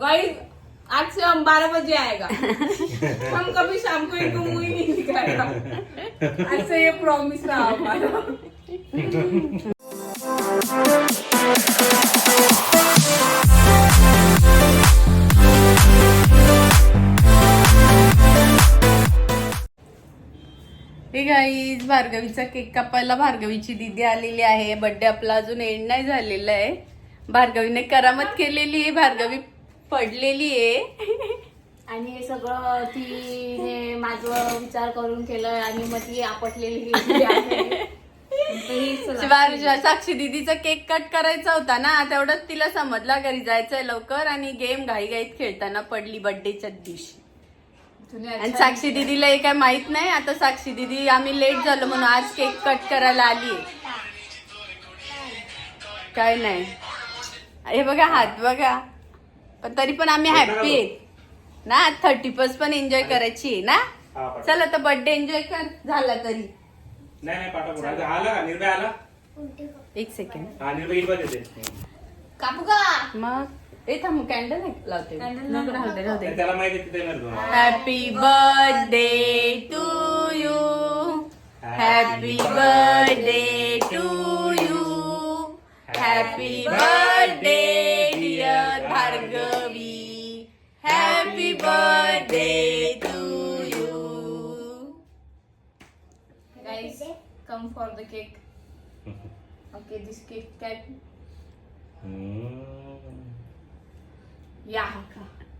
Guys आज से हम बारह बजे आएगा। हम कभी शाम को इनको मुंह ही नहीं दिखाएगा। आज से ये प्रॉमिस रहा हमारा। हे गाईज भार्गवीचा केक कापायला भार्गवीची दीदी आलेली आहे. बर्थडे आपला अजून एंड नाही झालेला आहे. भार्गवीने करामत केलेली आहे. भार्गवी पडलेली आहे. आणि हे सगळं तिने माझं विचार करून केलं आणि मग ती आपटलेली आहे. तरी चला. शिवाय साक्षी दीदीचा केक कट करायचा होता ना तेवढंच तिला समजला घरी जायचंय लवकर आणि गेम घाईघाईत खेळताना पडली बर्थडेच्या दिवशी. आणि साक्षी दीदीला हे काय माहीत नाही आता साक्षी दीदी आम्ही लेट झालो म्हणून आज केक कट करायला आली काय नाही. हे बघा हात बघा. पण तरी पण आम्ही हॅप्पी आहेत. ना थर्टी फर्स्ट पण एन्जॉय करायची आहे ना? हा, पाठव. चल आता बर्थडे एन्जॉय कर झाला तरी. नाही नाही पाठव पुढे. आला का निर्भय आला. एक सेकंड हा निर्भय कापू का? मग? ए थांब कॅन्डल लावते. नको, राहू दे राहू दे. त्याला माहिती आहे तिथे येणार happy birthday to you guys come for the cake okay this cake can हम्म. या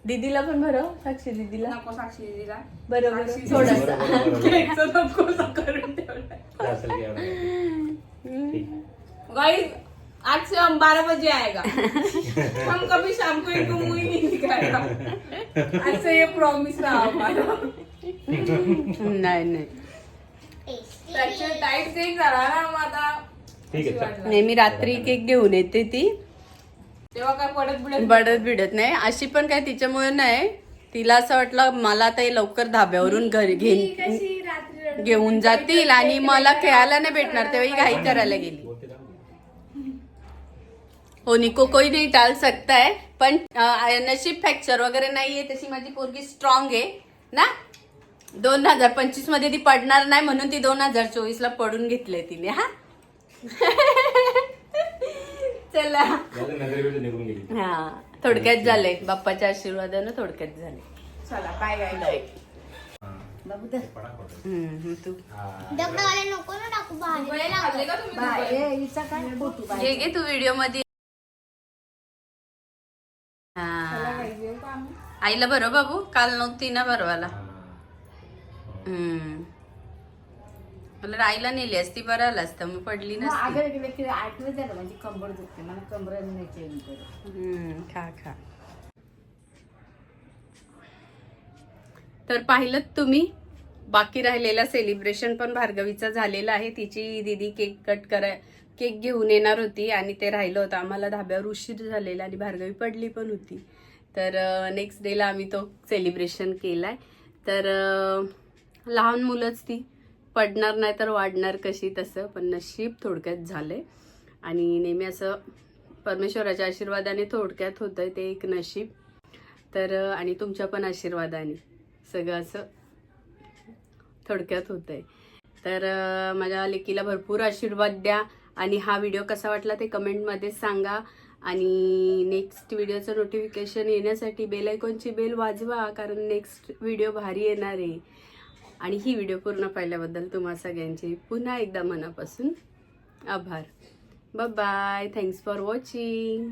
दीदीला पण भरव साक्षी दीदीला नको साक्षी दिदीला बरोबर साक्षी थोडस बरोबर, बरोबर. केकचं नको असं करून ठेवलं असेल की एवढं. ठीक. गाइस आज से हम बारह बजे आएगा। हम कभी शाम को इनको मुंह ही नहीं दिखाएगा। आज से ये प्रॉमिस रहा हमारा। नाही नाही। ऍक्च्युअली टाईट केक झाला ना मग आता ठीक आहे, चल. वाटलं. नेहमी रात्री केक घेऊन येते ती। तेव्हा काय पडत बिडत बडत बिडत नाही. अशी पण काय तिच्यामुळे नाही. तिला असं वाटलं मला आता हे लवकर धाब्यावरून घरी घेऊन घेऊन जातील आणि मला खेळायला नाही भेटणार. तेव्हा ही घाई करायला गेली. का? हो निको कोई नाही टाल सकता है। पण नशीब फ्रॅक्चर वगैरे नाहीये तशी माझी पोरगी स्ट्रॉंग आहे ना? दोन हजार पंचवीसमध्ये ती पडणार नाही म्हणून ती दोन हजार चोवीस ला पडून घेतले तिने हा? चला. हा. थोडक्यात झाले बाप्पाच्या आशीर्वादानं थोडक्यात झाले चला बाय बाय बाबू तू. हा. नको ना टाकू बाहेर खाल्ले का तुम्ही बाहेर हिचा काय? फोटो घे घे तू व्हिडिओमध्ये. आईला बरं बाबू काल नव्हती ना बरवाला हा. हम्म. मला आईला नेली असती बरं आलं असतं मग पडली की आठवत माझी कंबर दुखते मला कंबर नाही चेंज करत हम्म, खा खा. तर पाहिलं तुम्ही बाकी राहिलेला सेलिब्रेशन पण भार्गवीचा झालेला आहे. तिची दीदी केक कट कराय केक घेऊन येणार होती आणि ते राहिलं होतं. आम्हाला धाब्यावर उशीर झालेला आणि भार्गवी पडली पण होती. तर नेक्स्ट डेला आम्ही तो सेलिब्रेशन केलाय. तर लहान मुलंच ती. पडणार नाही तर वाढणार कशी तसं पण नशीब थोडक्यात झालं आहे आणि नेहमी असं परमेश्वराच्या आशीर्वादाने थोडक्यात होतं आहे ते एक नशीब. तर आणि तुमच्या पण आशीर्वादाने सगळं असं थोडक्यात होतं आहे तर माझ्या लेकीला भरपूर आशीर्वाद द्या. आणि हा व्हिडिओ कसा वाटला ते कमेंटमध्ये सांगा. आणि नेक्स्ट व्हिडिओचं नोटिफिकेशन येण्यासाठी बेल आयकॉनची बेल वाजवा कारण नेक्स्ट व्हिडिओ भारी येणार आहे. आणि ही व्हिडिओ पूर्ण पाहिल्याबद्दल तुम्हा सगळ्यांचे पुन्हा एकदा मनापासून आभार. Bye thanks for watching